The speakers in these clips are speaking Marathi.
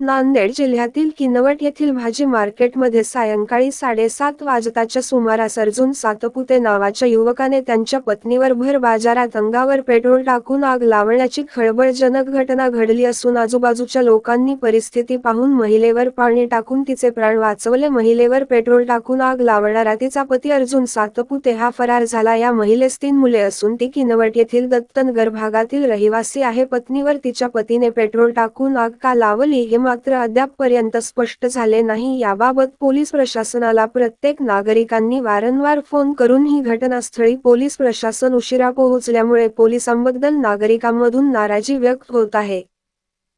नांदेड जिल्ह्यातील किनवट येथील भाजी मार्केटमध्ये सायंकाळी साडेसात वाजताच्या सुमारास अर्जुन सातपुते नावाच्या युवकाने त्यांच्या पत्नीवर भर बाजारात अंगावर पेट्रोल टाकून आग लावण्याची खळबळजनक घटना घडली असून आजूबाजूच्या लोकांनी परिस्थिती पाहून महिलेवर पाणी टाकून तिचे प्राण वाचवले. महिलेवर पेट्रोल टाकून आग लावणारा तिचा पती अर्जुन सातपुते हा फरार झाला. या महिलेस तीन मुले असून ती किनवट येथील दत्तनगर भागातील रहिवासी आहे. पत्नीवर तिच्या पतीने पेट्रोल टाकून आग का लावली हे मात्र अद्यापपर्यंत स्पष्ट झाले नाही. याबाबत पोलीस प्रशासनाला प्रत्येक नागरिकांनी वारंवार फोन करून ही घटनास्थळी पोलीस प्रशासन उशिरा पोहोचल्यामुळे पोलिसांबद्दल नागरिकांमधून नाराजी व्यक्त होत आहे.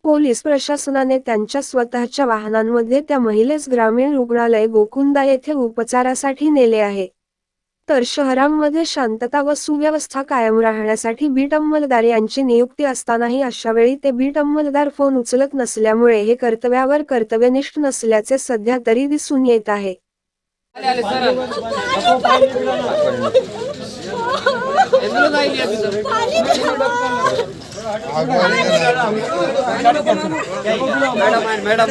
पोलीस प्रशासनाने त्यांच्या स्वतःच्या वाहनांमध्ये त्या महिलेस ग्रामीण रुग्णालय गोकुंदा येथे उपचारासाठी नेले आहे. तर शहरांमध्ये शांतता व सुव्यवस्था कायम राहण्यासाठी बीट अंमलदार यांची नियुक्ती असतानाही अशावेळी ते बीट अंमलदार फोन उचलत नसल्यामुळे हे कर्तव्यावर कर्तव्यनिष्ठ नसल्याचे सध्या तरी दिसून येत आहे. मॅडम